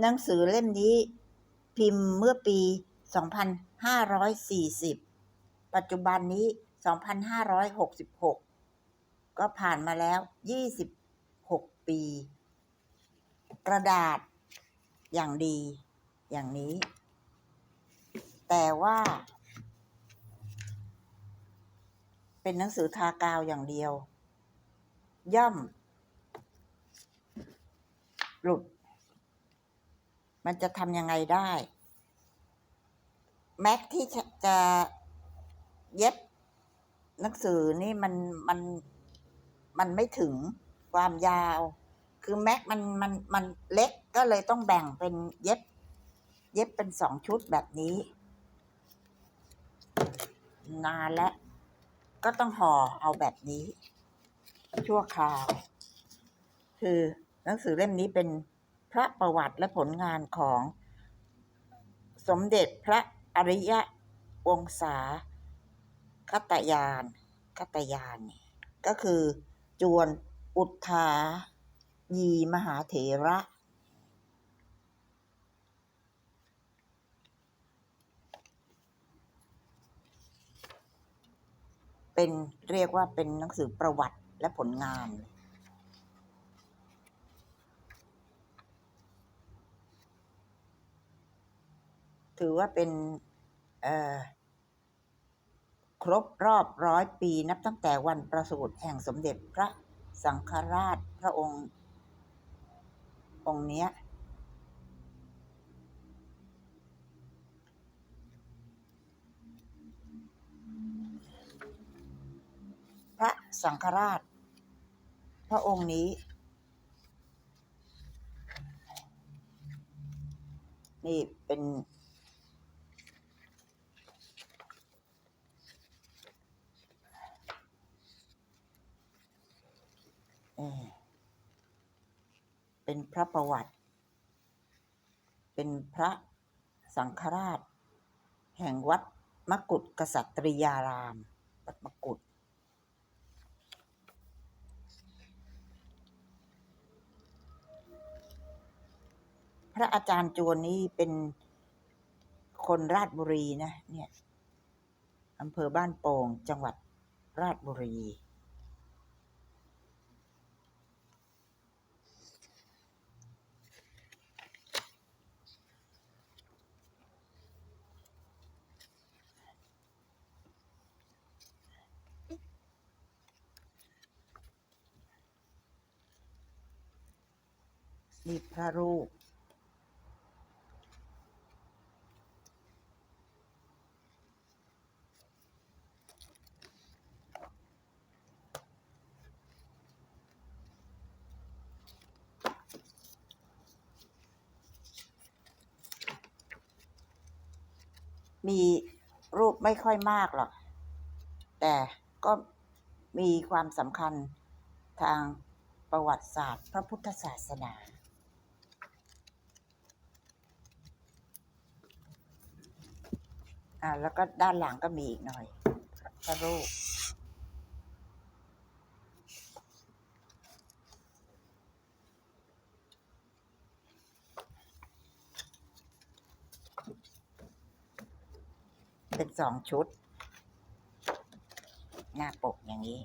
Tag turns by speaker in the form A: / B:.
A: หนังสือเล่มนี้ พิมพ์เมื่อปี 2540 ปัจจุบันนี้ 2566 ก็ผ่านมาแล้ว 26 ปี กระดาษอย่างดีอย่างนี้ แต่ว่า เป็นหนังสือทากาวอย่างเดียว ย่อม หลุด มันจะทำยังไงได้แม็กที่จะเย็บหนังสือนี่มันมันมันไม่ถึงความยาว คือแม็กมันมันมันเล็กก็เลยต้องแบ่งเป็นเย็บ เย็บเป็นสองชุดแบบนี้ นานแล้วก็ต้องห่อเอาแบบนี้ ชั่วคราว คือหนังสือเล่มนี้เป็น พระประวัติและผลงานของสมเด็จพระอริยวงศาคตยานคตยานนี่ก็คือจวนอุทายีมหาเถระ เป็นเรียกว่าเป็นหนังสือประวัติและผลงาน ถือว่าเป็นครบรอบร้อยปีนับตั้งแต่วันประสูติแห่งสมเด็จพระสังฆราชพระองค์ องค์เนี้ย พระสังฆราช พระองค์นี้ นี่เป็น เอ่เป็นพระประวัติ เป็นพระสังฆราช แห่งวัดมกุฏกษัตริยาราม วัดมกุฏพระอาจารย์จวนนี่เป็นคนราชบุรีนะเนี่ยอำเภอบ้านโป่งจังหวัดราชบุรี นี่พระรูป มีรูปไม่ค่อยมากหรอก แต่ก็มีความสำคัญทางประวัติศาสตร์ พระพุทธศาสนา อ่าแล้วก็ด้านหลังก็มีอีกหน่อยพระรูปเป็นสองชุด หน้าปกอย่างนี้